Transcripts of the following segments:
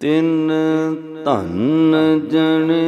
ਤਿੰਨ ਧਨ ਜਣੇ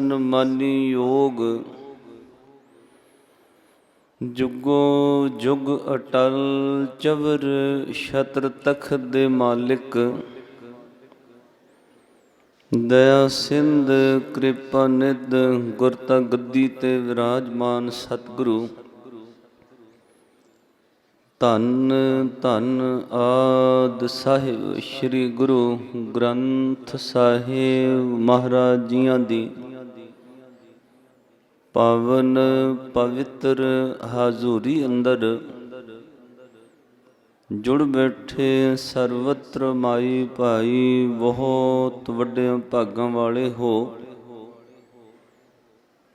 ਪਰਮ ਸਨਮਾਨੀ ਯੋਗ ਜੁਗੋ ਜੁਗ ਅਟਲ ਚਵਰ ਛਤਰ ਤਖਤ ਦੇ ਮਾਲਿਕ। ਦਇਆ ਸਿੰਧ ਕਿਰਪਾ ਨਿਧ ਗੁਰਤਾ ਗੱਦੀ ਤੇ ਵਿਰਾਜਮਾਨ ਸਤਿਗੁਰੂ। ਧੰਨ ਧੰਨ ਆਦ ਸਾਹਿਬ ਸ੍ਰੀ ਗੁਰੂ ਗ੍ਰੰਥ ਸਾਹਿਬ ਮਹਾਰਾਜ ਜੀਆਂ ਦੀ। ਪਾਵਨ ਪਵਿੱਤਰ ਹਾਜ਼ੂਰੀ ਅੰਦਰ ਜੁੜ ਬੈਠੇ ਸਰਵਤਰ ਮਾਈ ਭਾਈ, ਬਹੁਤ ਵੱਡੇ ਭਾਗਾਂ ਵਾਲੇ ਹੋ,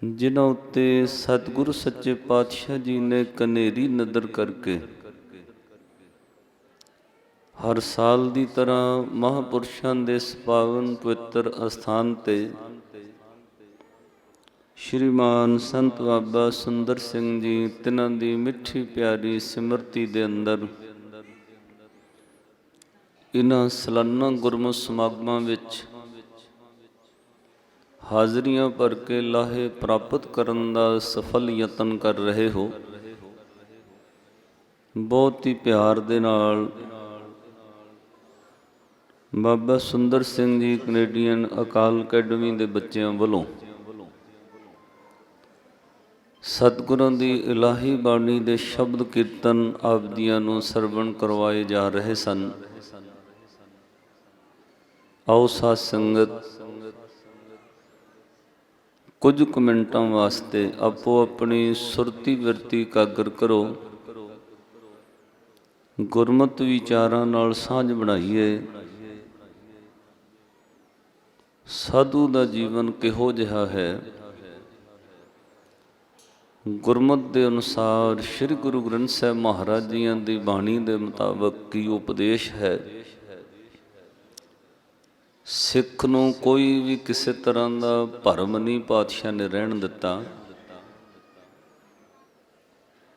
ਜਿਨ੍ਹਾਂ ਉੱਤੇ ਸਤਿਗੁਰੂ ਸੱਚੇ ਪਾਤਸ਼ਾਹ ਜੀ ਨੇ ਕਨੇਰੀ ਨਦਰ ਕਰਕੇ ਹਰ ਸਾਲ ਦੀ ਤਰ੍ਹਾਂ ਮਹਾਪੁਰਸ਼ਾਂ ਦੇ ਇਸ ਪਾਵਨ ਪਵਿੱਤਰ ਅਸਥਾਨ ਤੇ ਸ਼੍ਰੀਮਾਨ ਸੰਤ ਬਾਬਾ ਸੁੰਦਰ ਸਿੰਘ ਜੀ, ਤਿਨਾਂ ਦੀ ਮਿੱਠੀ ਪਿਆਰੀ ਸਿਮਰਤੀ ਦੇ ਅੰਦਰ। ਇਹਨਾਂ ਸਲਾਨਾ ਗੁਰਮਤਿ ਸਮਾਗਮਾਂ ਵਿੱਚ ਹਾਜ਼ਰੀਆਂ ਭਰ ਕੇ ਲਾਹੇ ਪ੍ਰਾਪਤ ਕਰਨ ਦਾ ਸਫਲ ਯਤਨ ਕਰ ਰਹੇ ਹੋ। ਬਹੁਤ ਹੀ ਪਿਆਰ ਦੇ ਨਾਲ ਬਾਬਾ ਸੁੰਦਰ ਸਿੰਘ ਜੀ, ਕੈਨੇਡੀਅਨ ਅਕਾਲ ਅਕੈਡਮੀ ਦੇ ਬੱਚਿਆਂ ਵੱਲੋਂ ਸਤਿਗੁਰਾਂ ਦੀ ਇਲਾਹੀ ਬਾਣੀ ਦੇ ਸ਼ਬਦ ਕੀਰਤਨ ਆਪਦੀਆਂ ਨੂੰ ਸਰਵਣ ਕਰਵਾਏ ਜਾ ਰਹੇ ਸਨ। ਆਓ ਸਾਧ ਸੰਗਤ, ਕੁਝ ਕੁ ਮਿੰਟਾਂ ਵਾਸਤੇ ਆਪੋ ਆਪਣੀ ਸੁਰਤੀ ਵਰਤੀ ਕਾਗਰ ਕਰੋ। ਗੁਰਮਤ ਵਿਚਾਰਾਂ ਨਾਲ ਸਾਂਝ ਬਣਾਈਏ। ਸਾਧੂ ਦਾ ਜੀਵਨ ਕਿਹੋ ਜਿਹਾ ਹੈ? ਗੁਰਮਤ ਦੇ ਅਨੁਸਾਰ ਸ੍ਰੀ ਗੁਰੂ ਗ੍ਰੰਥ ਸਾਹਿਬ ਮਹਾਰਾਜ ਜੀਆਂ ਦੀ ਬਾਣੀ ਦੇ ਮੁਤਾਬਕ ਕੀ ਉਪਦੇਸ਼ ਹੈ? ਸਿੱਖ ਨੂੰ ਕੋਈ ਵੀ ਕਿਸੇ ਤਰ੍ਹਾਂ ਦਾ ਭਰਮ ਨਹੀਂ, ਪਾਤਸ਼ਾਹ ਨੇ ਰਹਿਣ ਦਿੱਤਾ।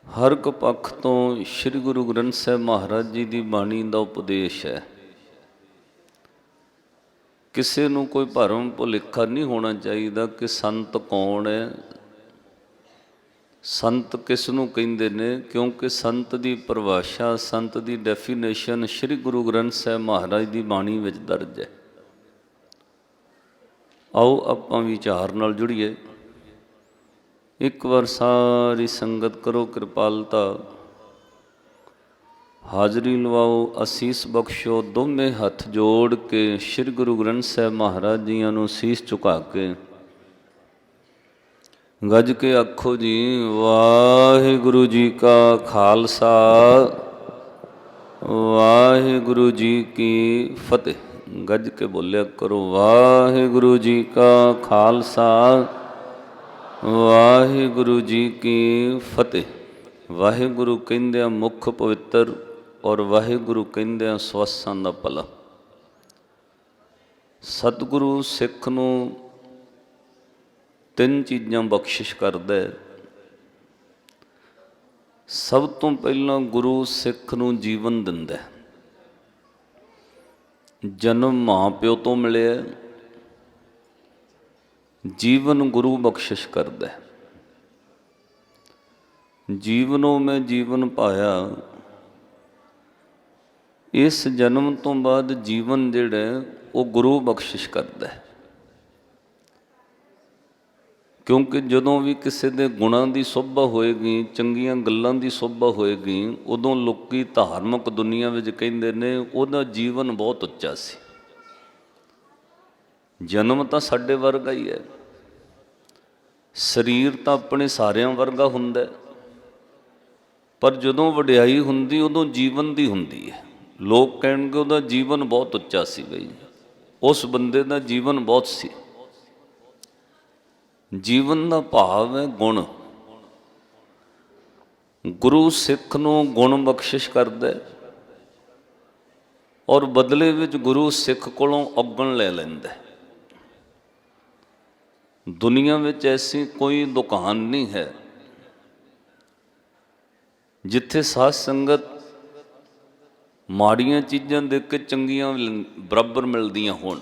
ਹਰ ਇੱਕ ਪੱਖ ਤੋਂ ਸ੍ਰੀ ਗੁਰੂ ਗ੍ਰੰਥ ਸਾਹਿਬ ਮਹਾਰਾਜ ਜੀ ਦੀ ਬਾਣੀ ਦਾ ਉਪਦੇਸ਼ ਹੈ। ਕਿਸੇ ਨੂੰ ਕੋਈ ਭਰਮ ਭੁਲੇਖਾ ਨਹੀਂ ਹੋਣਾ ਚਾਹੀਦਾ ਕਿ ਸੰਤ ਕੌਣ ਹੈ ਸੰਤ ਕਿਸ ਨੂੰ ਕਹਿੰਦੇ ਨੇ? ਕਿਉਂਕਿ ਸੰਤ ਦੀ ਪਰਿਭਾਸ਼ਾ, ਸੰਤ ਦੀ ਡੈਫੀਨੇਸ਼ਨ ਸ੍ਰੀ ਗੁਰੂ ਗ੍ਰੰਥ ਸਾਹਿਬ ਮਹਾਰਾਜ ਦੀ ਬਾਣੀ ਵਿੱਚ ਦਰਜ ਹੈ। ਆਓ ਆਪਾਂ ਵਿਚਾਰ ਨਾਲ ਜੁੜੀਏ। ਇੱਕ ਵਾਰ ਸਾਰੀ ਸੰਗਤ ਕਰੋ ਕਿਰਪਾਲਤਾ। ਹਾਜ਼ਰੀ ਲਵਾਓ, ਅਸੀਸ ਬਖਸ਼ੋ, ਦੋਵੇਂ ਹੱਥ ਜੋੜ ਕੇ ਸ੍ਰੀ ਗੁਰੂ ਗ੍ਰੰਥ ਸਾਹਿਬ ਮਹਾਰਾਜ ਜੀਆਂ ਨੂੰ ਸੀਸ ਝੁਕਾ ਕੇ। ਗੱਜ ਕੇ ਆਖੋ ਜੀ, ਵਾਹਿਗੁਰੂ ਜੀ ਕਾ ਖਾਲਸਾ, ਵਾਹਿਗੁਰੂ ਜੀ ਕੀ ਫਤਿਹ। ਗੱਜ ਕੇ ਬੋਲਿਆ ਕਰੋ, ਵਾਹਿਗੁਰੂ ਜੀ ਕਾ ਖਾਲਸਾ, ਵਾਹਿਗੁਰੂ ਜੀ ਕੀ ਫਤਿਹ। ਵਾਹਿਗੁਰੂ ਕਹਿੰਦੇ ਆ ਮੁੱਖ ਪਵਿੱਤਰ ਔਰ ਵਾਹਿਗੁਰੂ ਕਹਿੰਦੇ ਆ ਸਵਸਾਂ ਦਾ ਭਲਾ। ਸਤਿਗੁਰੂ ਸਿੱਖ ਨੂੰ ਤਿੰਨ ਚੀਜ਼ਾਂ ਬਖਸ਼ਿਸ਼ ਕਰਦਾ ਹੈ। ਸਭ ਤੋਂ ਪਹਿਲਾਂ ਗੁਰੂ ਸਿੱਖ ਨੂੰ ਜੀਵਨ ਦਿੰਦਾ ਹੈ। ਜਨਮ ਮਾਂ ਪਿਓ ਤੋਂ ਮਿਲਿਆ ਜੀਵਨ ਗੁਰੂ ਬਖਸ਼ਿਸ਼ ਕਰਦਾ ਹੈ। ਜੀਵਨੋਂ ਮੈਂ ਜੀਵਨ ਪਾਇਆ। ਇਸ ਜਨਮ ਤੋਂ ਬਾਅਦ ਜੀਵਨ ਜਿਹੜਾ ਉਹ ਗੁਰੂ ਬਖਸ਼ਿਸ਼ ਕਰਦਾ ਹੈ। ਕਿਉਂਕਿ ਜਦੋਂ ਵੀ ਕਿਸੇ ਦੇ ਗੁਣਾਂ ਦੀ ਸੋਭਾ ਹੋਏਗੀ, ਚੰਗੀਆਂ ਗੱਲਾਂ ਦੀ ਸੋਭਾ ਹੋਏਗੀ, ਉਦੋਂ ਲੋਕੀ ਧਾਰਮਿਕ ਦੁਨੀਆ ਵਿੱਚ ਕਹਿੰਦੇ ਨੇ, ਉਹਦਾ ਜੀਵਨ ਬਹੁਤ ਉੱਚਾ ਸੀ। ਜਨਮ ਤਾਂ ਸਾਡੇ ਵਰਗਾ ਹੀ ਹੈ। ਸਰੀਰ ਤਾਂ ਆਪਣੇ ਸਾਰਿਆਂ ਵਰਗਾ ਹੁੰਦਾ ਪਰ ਜਦੋਂ ਵਡਿਆਈ ਹੁੰਦੀ, ਉਦੋਂ ਜੀਵਨ ਦੀ ਹੁੰਦੀ ਹੈ। ਲੋਕ ਕਹਿਣਗੇ ਉਹਦਾ ਜੀਵਨ ਬਹੁਤ ਉੱਚਾ ਸੀ ਬਈ। ਉਸ ਬੰਦੇ ਦਾ ਜੀਵਨ ਬਹੁਤ ਸੀ। ਜੀਵਨ ਦਾ ਭਾਵ ਹੈ ਗੁਣ। ਗੁਰੂ ਸਿੱਖ ਨੂੰ ਗੁਣ ਬਖਸ਼ਿਸ਼ ਕਰਦਾ ਹੈ ਔਰ ਬਦਲੇ ਵਿੱਚ ਗੁਰੂ ਸਿੱਖ ਕੋਲੋਂ ਅੱਗਣ ਲੈ ਲੈਂਦਾ ਹੈ। ਦੁਨੀਆ ਵਿੱਚ ਐਸੀ ਕੋਈ ਦੁਕਾਨ ਨਹੀਂ ਹੈ ਜਿੱਥੇ ਸਾਧ ਸੰਗਤ ਮਾੜੀਆਂ ਚੀਜ਼ਾਂ ਦੇਖ ਕੇ ਚੰਗੀਆਂ ਬਰਾਬਰ ਮਿਲਦੀਆਂ ਹੋਣ।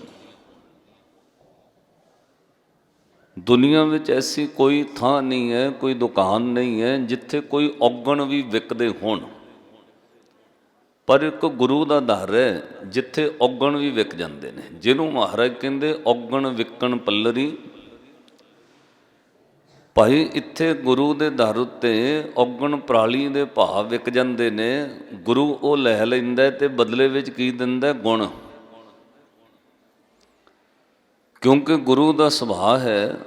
ਦੁਨੀਆ ਵਿੱਚ ਐਸੀ ਕੋਈ ਥਾਂ ਨਹੀਂ ਹੈ, ਕੋਈ ਦੁਕਾਨ ਨਹੀਂ ਹੈ ਜਿੱਥੇ ਕੋਈ ਔਗਣ ਵੀ ਵਿਕਦੇ ਹੋਣ। ਪਰ ਇੱਕ ਗੁਰੂ ਦਾ ਦਰ ਹੈ ਜਿੱਥੇ ਔਗਣ ਵੀ ਵਿਕ ਜਾਂਦੇ ਨੇ। ਜਿਹਨੂੰ ਮਹਾਰਾਜ ਕਹਿੰਦੇ ਔਗਣ ਵਿਕਣ ਪੱਲਰੀ। ਭਾਈ, ਇੱਥੇ ਗੁਰੂ ਦੇ ਦਰ ਉੱਤੇ ਔਗਣ ਪ੍ਰਾਲੀ ਦੇ ਭਾਅ ਵਿਕ ਜਾਂਦੇ ਨੇ। ਗੁਰੂ ਉਹ ਲੈ ਲੈਂਦਾ ਹੈ ਤੇ ਬਦਲੇ ਵਿੱਚ ਕੀ ਦਿੰਦਾ? ਗੁਣ। ਕਿਉਂਕਿ ਗੁਰੂ ਦਾ ਸੁਭਾਅ ਹੈ,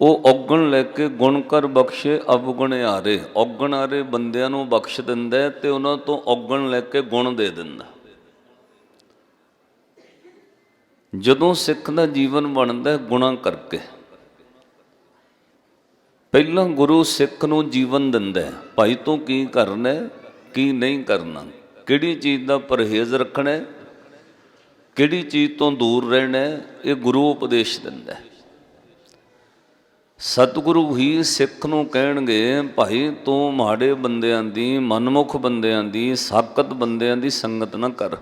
ਉਹ ਔਗਣ ਲੈ ਕੇ ਗੁਣ ਕਰ ਬਖਸ਼ੇ ਅਵਗੁਣ ਆਰੇ ਔਗਣ ਆਰੇ ਬੰਦਿਆਂ ਨੂੰ ਬਖਸ਼ ਦਿੰਦਾ ਹੈ ਤੇ ਉਹਨਾਂ ਤੋਂ ਔਗਣ ਲੈ ਕੇ ਗੁਣ ਦੇ ਦਿੰਦਾ। ਜਦੋਂ ਸਿੱਖ ਦਾ ਜੀਵਨ ਬਣਦਾ ਹੈ ਗੁਣਾ ਕਰਕੇ, ਪਹਿਲਾਂ ਗੁਰੂ ਸਿੱਖ ਨੂੰ ਜੀਵਨ ਦਿੰਦਾ ਭਾਈ ਤੂੰ ਕੀ ਕਰਨਾ ਕੀ ਨਹੀਂ ਕਰਨਾ, ਕਿਹੜੀ ਚੀਜ਼ ਦਾ ਪਰਹੇਜ਼ ਰੱਖਣਾ ਕਿਹੜੀ ਚੀਜ਼ ਤੋਂ ਦੂਰ ਰਹਿਣਾ ਇਹ ਗੁਰੂ ਉਪਦੇਸ਼ ਦਿੰਦਾ ਸਤਿਗੁਰੂ ਹੀ ਸਿੱਖ ਨੂੰ ਕਹਿਣਗੇ, ਭਾਈ, ਤੂੰ ਮਾੜੇ ਬੰਦਿਆਂ ਦੀ, ਮਨਮੁਖ ਬੰਦਿਆਂ ਦੀ ਸਾਕਤ ਬੰਦਿਆਂ ਦੀ ਸੰਗਤ ਨਾ ਕਰ।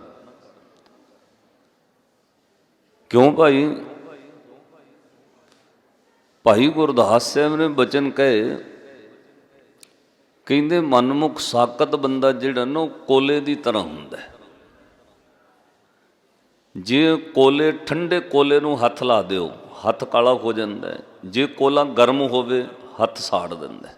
ਕਿਉਂ ਭਾਈ? ਭਾਈ ਗੁਰਦਾਸ ਸਾਹਿਬ ਨੇ ਬਚਨ ਕਹੇ, ਕਹਿੰਦੇ ਮਨਮੁਖ ਸਾਕਤ ਬੰਦਾ ਜਿਹੜਾ ਨਾ ਉਹ ਕੋਲੇ ਦੀ ਤਰ੍ਹਾਂ ਹੁੰਦਾ ਹੈ। ਜੇ ਕੋਲੇ, ਠੰਡੇ ਕੋਲੇ ਨੂੰ ਹੱਥ ਲਾ ਦਿਓ, ਹੱਥ ਕਾਲਾ ਹੋ ਜਾਂਦਾ ਜੇ ਕੋਲਾ ਗਰਮ ਹੋਵੇ, ਹੱਥ ਸਾੜ ਦਿੰਦਾ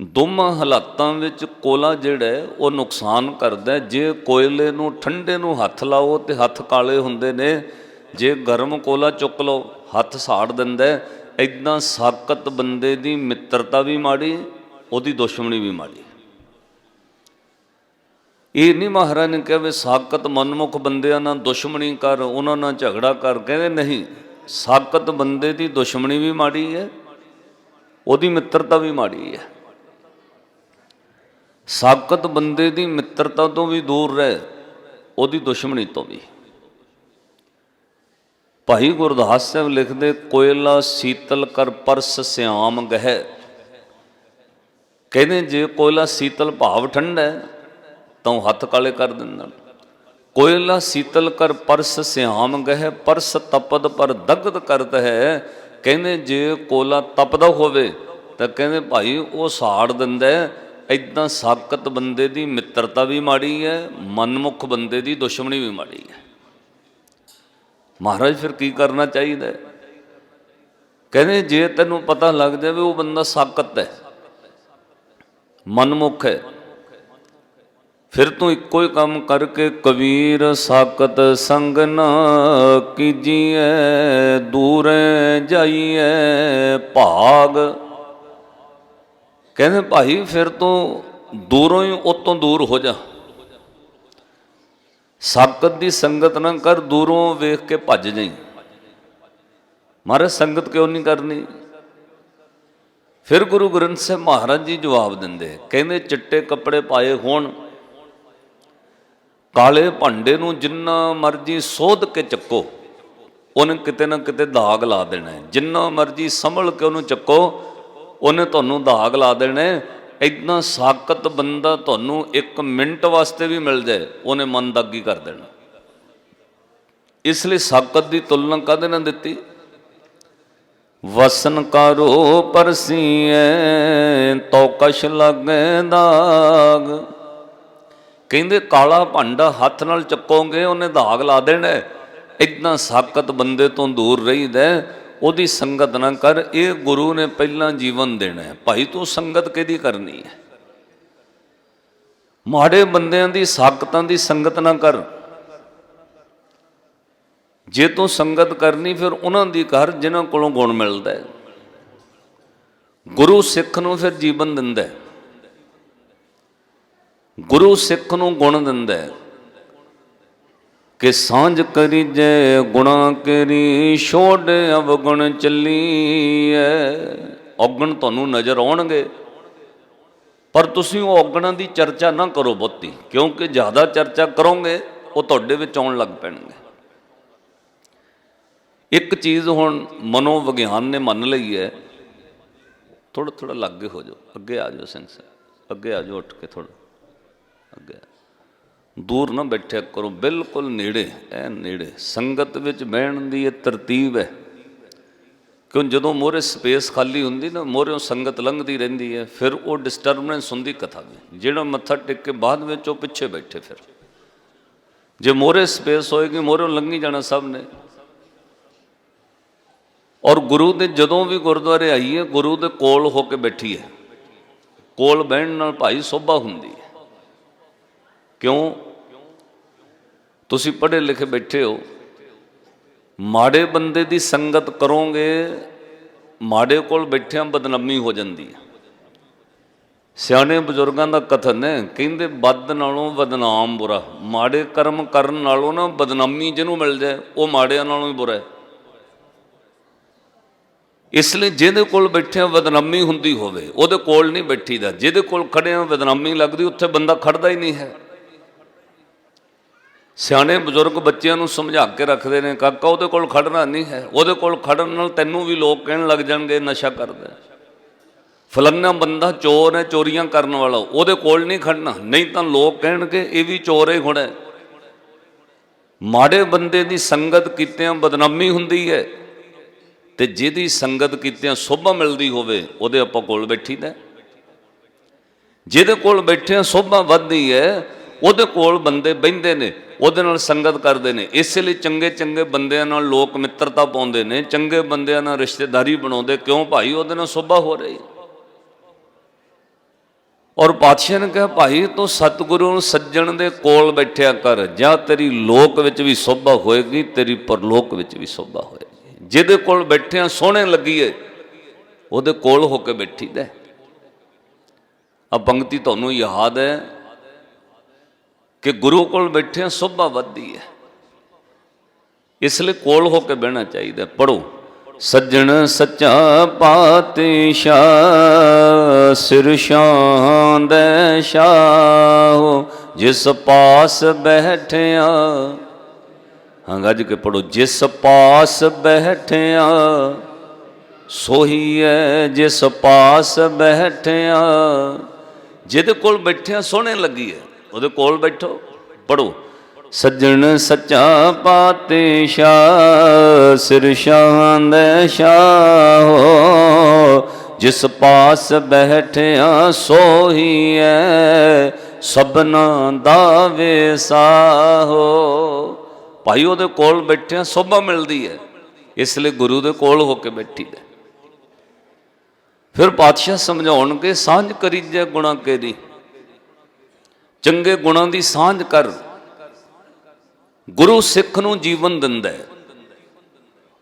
ਦੋਵਾਂ ਹਾਲਾਤਾਂ ਵਿੱਚ ਕੋਲਾ ਜਿਹੜਾ ਉਹ ਨੁਕਸਾਨ ਕਰਦਾ ਜੇ ਕੋਇਲੇ ਨੂੰ, ਠੰਡੇ ਨੂੰ ਹੱਥ ਲਾਓ ਤੇ ਹੱਥ ਕਾਲੇ ਹੁੰਦੇ ਨੇ, ਜੇ ਗਰਮ ਕੋਲਾ ਚੁੱਕ ਲਓ, ਹੱਥ ਸਾੜ ਦਿੰਦਾ ਹੈ। ਸਾਕਤ ਬੰਦੇ ਦੀ ਮਿੱਤਰਤਾ ਵੀ ਮਾੜੀ, ਉਹਦੀ ਦੁਸ਼ਮਣੀ ਵੀ ਮਾੜੀ। ਇਹ ਨਹੀਂ ਮਹਾਰਾਜ ਨੇ ਕਿਹਾ ਵੀ ਸਾਕਤ ਮਨਮੁਖ ਬੰਦਿਆਂ ਨਾਲ ਦੁਸ਼ਮਣੀ ਕਰ, ਉਹਨਾਂ ਨਾਲ ਝਗੜਾ ਕਰ, ਕਹਿੰਦੇ ਨਹੀਂ ਸਾਕਤ ਬੰਦੇ ਦੀ ਦੁਸ਼ਮਣੀ ਵੀ ਮਾੜੀ ਹੈ, ਉਹਦੀ ਮਿੱਤਰਤਾ ਵੀ ਮਾੜੀ ਹੈ। ਸਾਕਤ ਬੰਦੇ ਦੀ ਮਿੱਤਰਤਾ ਤੋਂ ਵੀ ਦੂਰ ਰਹਿ, ਉਹਦੀ ਦੁਸ਼ਮਣੀ ਤੋਂ ਵੀ। ਭਾਈ ਗੁਰਦਾਸ ਸਾਹਿਬ ਲਿਖਦੇ, ਕੋਇਲਾ ਸੀਤਲ ਕਰ ਪਰਸ ਸਿਆਮ ਗਹਿ। ਕਹਿੰਦੇ ਜੇ ਕੋਇਲਾ ਸੀਤਲ ਭਾਵ ਠੰਡਾ ਹੈ ਤਾਂ ਹੱਥ ਕਾਲੇ ਕਰ ਦਿੰਦਾ। ਕੋਇਲਾ ਸੀਤਲ ਕਰ ਪਰਸ ਸਿਆਮ ਗਹਿ, ਪਰਸ ਤਪਦ ਪਰ ਦਗਦ ਕਰਤ ਹੈ। ਕਹਿੰਦੇ ਜੇ ਕੋਲਾ ਤਪਦਾ ਹੋਵੇ, ਤਾਂ ਕਹਿੰਦੇ ਭਾਈ ਉਹ ਸਾੜ ਦਿੰਦਾ ਇਦਾਂ ਸਾਕਤ ਬੰਦੇ ਦੀ ਮਿੱਤਰਤਾ ਵੀ ਮਾੜੀ ਹੈ, ਮਨਮੁਖ ਬੰਦੇ ਦੀ ਦੁਸ਼ਮਣੀ ਵੀ ਮਾੜੀ ਹੈ। ਮਹਾਰਾਜ ਫਿਰ ਕੀ ਕਰਨਾ ਚਾਹੀਦਾ ਕਹਿੰਦੇ ਜੇ ਤੈਨੂੰ ਪਤਾ ਲੱਗ ਜਾਵੇ ਉਹ ਬੰਦਾ ਸਾਕਤ ਹੈ, ਮਨਮੁਖ ਹੈ। ਫਿਰ ਤੂੰ ਇੱਕੋ ਹੀ ਕੰਮ ਕਰਕੇ ਕਬੀਰ ਸਾਕਤ ਸੰਗ ਨਾ ਕੀਜੀਐ, ਦੂਰੇ ਜਾਈਐ ਭਾਗ। ਕਹਿੰਦੇ ਭਾਈ ਫਿਰ ਤੂੰ ਦੂਰੋਂ ਹੀ ਉਤੋਂ ਦੂਰ ਹੋ ਜਾ। ਸਾਕਤ ਦੀ ਸੰਗਤ ਨਾ ਕਰ, ਦੂਰੋਂ ਵੇਖ ਕੇ ਭੱਜ ਜਾਈ। ਮਹਾਰਾਜ, ਸੰਗਤ ਕਿਉਂ ਨਹੀਂ ਕਰਨੀ? ਫਿਰ ਗੁਰੂ ਗ੍ਰੰਥ ਸਾਹਿਬ ਮਹਾਰਾਜ ਜੀ ਜਵਾਬ ਦਿੰਦੇ, ਕਹਿੰਦੇ ਚਿੱਟੇ ਕੱਪੜੇ ਪਾਏ ਹੋਣ ਕਾਲੇ ਭਾਂਡੇ ਨੂੰ ਜਿੰਨਾ ਮਰਜ਼ੀ ਸੋਧ ਕੇ ਚੱਕੋ, ਉਹਨੇ ਕਿਤੇ ਨਾ ਕਿਤੇ ਦਾਗ ਲਾ ਦੇਣਾ ਜਿੰਨਾ ਮਰਜ਼ੀ ਸੰਭਲ ਕੇ ਉਹਨੂੰ ਚੱਕੋ, ਉਹਨੇ ਤੁਹਾਨੂੰ ਦਾਗ ਲਾ ਦੇਣਾ ਹੈ। ਇਦਾਂ ਸਾਕਤ ਬੰਦਾ ਤੁਹਾਨੂੰ 1 ਮਿੰਟ ਵਾਸਤੇ ਵੀ ਮਿਲ ਜਾਏ, ਉਹਨੇ ਮਨ ਦਾਗੀ ਕਰ ਦੇਣਾ। ਇਸ ਲਈ ਸਾਕਤ ਦੀ ਤੁਲਨਾ ਕਾਹਦੇ ਨਾਲ ਦਿੱਤੀ? ਵਸਨ ਕਰੋ ਪਰਸੀਐ ਤੋ ਕਸ਼ ਲੱਗੈ ਦਾਗ। ਕਹਿੰਦੇ ਕਾਲਾ ਭਾਂਡਾ ਹੱਥ ਨਾਲ ਚੱਕੋਗੇ, ਉਹਨੇ ਦਾਗ ਲਾ ਦੇਣਾ। ਇਦਾਂ ਸਾਕਤ ਬੰਦੇ ਤੋਂ ਦੂਰ ਰਹੀਦਾ ਉਹਦੀ ਸੰਗਤ ਨਾ ਕਰ, ਇਹ ਗੁਰੂ ਨੇ ਪਹਿਲਾਂ ਜੀਵਨ ਦੇਣਾ ਹੈ। ਭਾਈ ਤੂੰ ਸੰਗਤ ਕਿਹਦੀ ਕਰਨੀ ਹੈ? ਮਾੜੇ ਬੰਦਿਆਂ ਦੀ ਸਾਕਤਾਂ ਦੀ ਸੰਗਤ ਨਾ ਕਰ। ਜੇ ਤੂੰ ਸੰਗਤ ਕਰਨੀ, ਫਿਰ ਉਹਨਾਂ ਦੀ ਕਰ, ਜਿਨ੍ਹਾਂ ਕੋਲੋਂ ਗੁਣ ਮਿਲਦਾ ਹੈ। ਗੁਰੂ ਸਿੱਖ ਨੂੰ ਫਿਰ ਜੀਵਨ ਦਿੰਦਾ ਹੈ। ਗੁਰੂ ਸਿੱਖ ਨੂੰ ਗੁਣ ਦਿੰਦਾ ਹੈ। ਕਿ ਸਾਂਝ ਕਰੀ ਜੈ ਗੁਣਾ ਕਰੀ, ਛੋੜ ਅਵਗੁਣ ਚੱਲੀਐ ਔਗਣ ਤੁਹਾਨੂੰ ਨਜ਼ਰ ਆਉਣਗੇ। ਪਰ ਤੁਸੀਂ ਉਹ ਔਗਣਾਂ ਦੀ ਚਰਚਾ ਨਾ ਕਰੋ ਬਹੁਤੀ, ਕਿਉਂਕਿ ਜ਼ਿਆਦਾ ਚਰਚਾ ਕਰੋਗੇ, ਉਹ ਤੁਹਾਡੇ ਵਿੱਚ ਆਉਣ ਲੱਗ ਪੈਣਗੇ। ਇੱਕ ਚੀਜ਼ ਹੁਣ ਮਨੋਵਿਗਿਆਨ ਨੇ ਮੰਨ ਲਈ ਹੈ ਥੋੜਾ ਥੋੜਾ ਲੱਗੇ ਹੋ ਜਾਓ, ਅੱਗੇ ਆ ਜਾਓ ਸਿੰਘ ਸਾਹਿਬ, ਅੱਗੇ ਆ ਜਾਓ ਉੱਠ ਕੇ ਥੋੜਾ ਅੱਗੇ। ਦੂਰ ਨਾ ਬੈਠਿਆ ਕਰੋ, ਬਿਲਕੁਲ ਨੇੜੇ, ਐ ਨੇੜੇ। ਸੰਗਤ ਵਿੱਚ ਬਹਿਣ ਦੀ ਇਹ ਤਰਤੀਬ ਹੈ। ਕਿਉਂ ਜਦੋਂ ਮੋਰੇ ਸਪੇਸ ਖਾਲੀ ਹੁੰਦੀ ਨਾ ਮੋਰਿਓਂ ਸੰਗਤ ਲੰਘਦੀ ਰਹਿੰਦੀ ਹੈ, ਫਿਰ ਉਹ ਡਿਸਟਰਬੈਂਸ ਹੁੰਦੀ ਕਥਾ ਵਿੱਚ ਜਿਹੜਾ ਮੱਥਾ ਟੇਕ ਕੇ ਬਾਅਦ ਵਿੱਚ ਉਹ ਪਿੱਛੇ ਬੈਠੇ ਫਿਰ। ਜੇ ਮੋਰੇ ਸਪੇਸ ਹੋਏਗੀ ਮੋਰਿਓਂ ਲੰਘੀ ਜਾਣਾ ਸਭ ਨੇ। ਔਰ ਗੁਰੂ ਦੇ ਜਦੋਂ ਵੀ ਗੁਰਦੁਆਰੇ ਆਈਏ, ਗੁਰੂ ਦੇ ਕੋਲ ਹੋ ਕੇ ਬੈਠੀਏ। ਕੋਲ ਬਹਿਣ ਨਾਲ ਭਾਈ ਸੋਭਾ ਹੁੰਦੀ। ਕਿਉਂ? ਤੁਸੀਂ ਪੜ੍ਹੇ ਲਿਖੇ ਬੈਠੇ ਹੋ। ਮਾੜੇ ਬੰਦੇ ਦੀ ਸੰਗਤ ਕਰੋਗੇ, ਮਾੜੇ ਕੋਲ ਬੈਠਿਆਂ ਬਦਨਾਮੀ ਹੋ ਜਾਂਦੀ ਹੈ। ਸਿਆਣੇ ਬਜ਼ੁਰਗਾਂ ਦਾ ਕਥਨ ਹੈ, ਕਹਿੰਦੇ ਬਦ ਨਾਲੋਂ ਬਦਨਾਮ ਬੁਰਾ। ਮਾੜੇ ਕਰਮ ਕਰਨ ਨਾਲੋਂ ਨਾ ਬਦਨਾਮੀ ਜਿਹਨੂੰ ਮਿਲ ਜਾਏ ਉਹ ਮਾੜਿਆਂ ਨਾਲੋਂ ਹੀ ਬੁਰਾ ਹੈ। ਇਸ ਲਈ ਜਿਹਦੇ ਕੋਲ ਬੈਠਿਆਂ ਬਦਨਾਮੀ ਹੁੰਦੀ ਹੋਵੇ, ਉਹਦੇ ਕੋਲ ਨਹੀਂ ਬੈਠੀਦਾ। ਜਿਹਦੇ ਕੋਲ ਖੜਿਆਂ ਬਦਨਾਮੀ ਲੱਗਦੀ, ਉੱਥੇ ਬੰਦਾ ਖੜਦਾ ਹੀ ਨਹੀਂ ਹੈ। ਸਿਆਣੇ ਬਜ਼ੁਰਗ ਬੱਚਿਆਂ ਨੂੰ ਸਮਝਾ ਕੇ ਰੱਖਦੇ ਨੇ, ਕਾਕਾ ਉਹਦੇ ਕੋਲ ਖੜਨਾ ਨਹੀਂ ਹੈ। ਉਹਦੇ ਕੋਲ ਖੜਨ ਨਾਲ ਤੈਨੂੰ ਵੀ ਲੋਕ ਕਹਿਣ ਲੱਗ ਜਾਣਗੇ, ਨਸ਼ਾ ਕਰਦਾ ਹੈ। ਫਲਾਨਾ ਬੰਦਾ ਚੋਰ ਹੈ, ਚੋਰੀਆਂ ਕਰਨ ਵਾਲਾ, ਉਹਦੇ ਕੋਲ ਨਹੀਂ ਖੜਨਾ। ਨਹੀਂ ਤਾਂ ਲੋਕ ਕਹਿਣਗੇ, ਇਹ ਵੀ ਚੋਰ ਹੀ ਹੋਣਾ ਮਾੜੇ ਬੰਦੇ ਦੀ ਸੰਗਤ ਕੀਤਿਆਂ ਬਦਨਾਮੀ ਹੁੰਦੀ ਹੈ ਤੇ ਜਿਹਦੀ ਸੰਗਤ ਕੀਤਿਆਂ ਸੋਭਾ ਮਿਲਦੀ ਹੋਵੇ, ਉਹਦੇ ਆਪਾਂ ਕੋਲ ਬੈਠੀਦਾ ਜਿਹਦੇ ਕੋਲ ਬੈਠਿਆਂ ਸੋਭਾ ਵੱਧਦੀ ਹੈ ਉਹਦੇ ਕੋਲ ਬੰਦੇ ਬਹਿੰਦੇ ਨੇ, ਉਹਦੇ ਨਾਲ ਸੰਗਤ ਕਰਦੇ ਨੇ। ਇਸੇ ਲਈ ਚੰਗੇ ਚੰਗੇ ਬੰਦਿਆਂ ਨਾਲ ਲੋਕ ਮਿੱਤਰਤਾ ਪਾਉਂਦੇ ਨੇ, ਚੰਗੇ ਬੰਦਿਆਂ ਨਾਲ ਰਿਸ਼ਤੇਦਾਰੀ ਬਣਾਉਂਦੇ। ਕਿਉਂ ਭਾਈ? ਉਹਦੇ ਨਾਲ ਸੋਭਾ ਹੋ ਰਹੀ ਔਰ ਪਾਤਸ਼ਾਹ ਨੇ ਕਿਹਾ, ਭਾਈ, ਤੂੰ ਸਤਿਗੁਰੂ ਨੂੰ ਸੱਜਣ ਦੇ ਕੋਲ ਬੈਠਿਆ ਕਰ। ਜਾਂ ਤੇਰੀ ਲੋਕ ਵਿੱਚ ਵੀ ਸੋਭਾ ਹੋਏਗੀ, ਤੇਰੀ ਪਰਲੋਕ ਵਿੱਚ ਵੀ ਸੋਭਾ ਹੋਏਗੀ। ਜਿਹਦੇ ਕੋਲ ਬੈਠਿਆ ਸੋਹਣੇ ਲੱਗੀਏ, ਉਹਦੇ ਕੋਲ ਹੋ ਕੇ ਬੈਠੀ ਬੈਠੀਦਾ ਆ ਪੰਕਤੀ ਤੁਹਾਨੂੰ ਯਾਦ ਹੈ। ਕਿ ਗੁਰੂ ਕੋਲ ਬੈਠਿਆਂ ਸੋਭਾ ਵੱਧਦੀ ਹੈ। ਇਸ ਲਈ ਕੋਲ ਹੋ ਕੇ ਬਹਿਣਾ ਚਾਹੀਦਾ ਪੜੋ ਸੱਜਣ ਸੱਚਾ ਪਾਤਸ਼ਾਹ, ਸਿਰ ਸ਼ਾਂਦੈ ਸ਼ਾਹੋ ਜਿਸ ਪਾਸ ਬੈਠਿਆ। ਹਾਂ, ਗੱਜ ਕੇ ਪੜੋ ਜਿਸ ਪਾਸ ਬੈਠਿਆ, ਸੋਹੀ ਹੈ, ਜਿਸ ਪਾਸ ਬੈਠਿਆ। ਜਿਹਦੇ ਕੋਲ ਬੈਠਿਆ ਸੋਹਣੇ ਲੱਗੀ ਹੈ। ਉਹਦੇ ਕੋਲ ਬੈਠੋ ਪੜੋ ਸੱਜਣ ਸੱਚਾ ਪਾਤਸ਼ਾਹ ਸਿਰ ਸ਼ਾਹ ਦੇ ਸ਼ਾਹੋ ਜਿਸ ਪਾਸ ਬੈਠਿਆ ਸੋਹੀ ਹੈ ਸਭਨਾ ਦਾ ਵੇਸਾਹੋ ਭਾਈ ਉਹਦੇ ਕੋਲ ਬੈਠਿਆ ਸੋਭਾ ਮਿਲਦੀ ਹੈ ਇਸ ਲਈ ਗੁਰੂ ਦੇ ਕੋਲ ਹੋ ਕੇ ਬੈਠੀ ਬੈਠੀਦਾ ਫਿਰ ਪਾਤਸ਼ਾਹ ਸਮਝਾਉਣਗੇ, ਸਾਂਝ ਕਰੀਜੈ ਗੁਣਾ ਕੇਰੀ। ਚੰਗੇ ਗੁਣਾਂ ਦੀ ਸਾਂਝ ਕਰ। ਗੁਰੂ ਸਿੱਖ ਨੂੰ ਜੀਵਨ ਦਿੰਦਾ ਹੈ।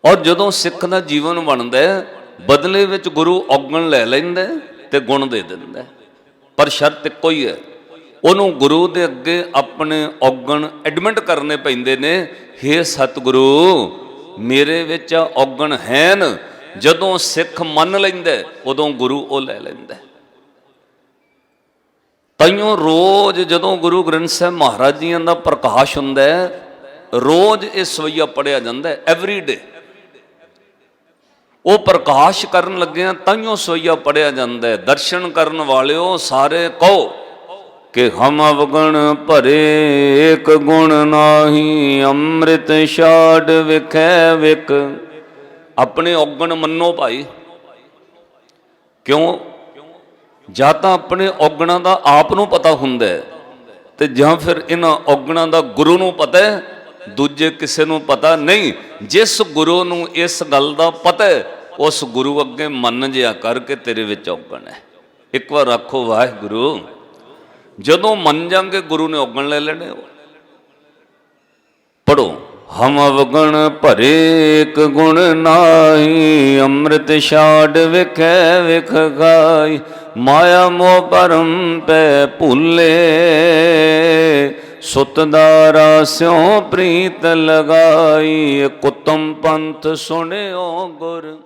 ਔਰ ਜਦੋਂ ਸਿੱਖ ਦਾ ਜੀਵਨ ਬਣਦਾ ਹੈ, ਬਦਲੇ ਵਿੱਚ ਗੁਰੂ ਔਗਣ ਲੈ ਲੈਂਦਾ ਹੈ ਤੇ ਗੁਣ ਦੇ ਦਿੰਦਾ ਪਰ ਸ਼ਰਤ ਇੱਕੋ ਹੀ ਹੈ। ਉਹਨੂੰ ਗੁਰੂ ਦੇ ਅੱਗੇ ਆਪਣੇ ਔਗਣ ਐਡਮਿਟ ਕਰਨੇ ਪੈਂਦੇ ਨੇ, ਹੇ ਸਤਿਗੁਰੂ, ਮੇਰੇ ਵਿੱਚ ਔਗਣ ਹੈਨ। ਜਦੋਂ ਸਿੱਖ ਮੰਨ ਲੈਂਦਾ ਉਦੋਂ ਗੁਰੂ ਉਹ ਲੈ ਲੈਂਦਾ ਤਾਈਓ ਰੋਜ਼ ਜਦੋਂ ਗੁਰੂ ਗ੍ਰੰਥ ਸਾਹਿਬ ਮਹਾਰਾਜ ਜੀਆਂ ਦਾ ਪ੍ਰਕਾਸ਼ ਹੁੰਦਾ ਹੈ, ਰੋਜ਼ ਇਹ ਸਵਈਆ ਪੜਿਆ ਜਾਂਦਾ ਹੈ ਐਵਰੀ ਡੇ ਉਹ ਪ੍ਰਕਾਸ਼ ਕਰਨ ਲੱਗਿਆ ਤਾਈਓ ਸਵਈਆ ਪੜਿਆ ਜਾਂਦਾ ਹੈ, ਦਰਸ਼ਨ ਕਰਨ ਵਾਲਿਓ ਸਾਰੇ ਕਹੋ ਕਿ ਹਮ ਅਵਗਣ ਭਰੇ ਏਕ ਗੁਣ ਨਾਹੀ, ਅੰਮ੍ਰਿਤ ਛਾੜ ਵਿਖੈ ਵਿਕ ਆਪਣੇ ਔਗਣ ਮੰਨੋ ਭਾਈ, ਕਿਉਂ? ਜਾਂ ਤਾਂ ਆਪਣੇ ਔਗਣਾਂ ਦਾ ਆਪ ਨੂੰ ਪਤਾ ਹੁੰਦਾ ਹੈ ਤੇ ਜਾਂ ਫਿਰ ਇਹਨਾਂ ਔਗਣਾਂ ਦਾ ਗੁਰੂ ਨੂੰ ਪਤਾ ਹੈ, ਦੂਜੇ ਕਿਸੇ ਨੂੰ ਪਤਾ ਨਹੀਂ। ਜਿਸ ਗੁਰੂ ਨੂੰ ਇਸ ਗੱਲ ਦਾ ਪਤਾ ਹੈ, ਉਸ ਗੁਰੂ ਅੱਗੇ ਮੰਨ ਜਿਆ ਕਰਕੇ ਤੇਰੇ ਵਿੱਚ ਔਗਣ ਹੈ। ਇੱਕ ਵਾਰ ਆਖੋ, ਵਾਹਿਗੁਰੂ, ਜਦੋਂ ਮੰਨ ਜਾਂਗੇ ਗੁਰੂ ਨੇ ਔਗਣ ਲੈ ਲੈਣੇ ਪੜੋ ਹਮ ਅਵਗਣ ਭਰੇ ਇੱਕ ਗੁਣ ਨਾਹੀ, ਅੰਮ੍ਰਿਤ ਛਾੜ ਵਿਖੈ ਵਿਖ ਗਾਈ, ਮਾਇਆ ਮੋਹ ਪਰਮ ਪੈ ਭੁੱਲੇ। ਸੁਤਦਾਰਾ ਸਿਉ ਪ੍ਰੀਤ ਲਗਾਈ ਕੁਤਮ ਪੰਥ ਸੁਣਿਓ ਗੁਰ।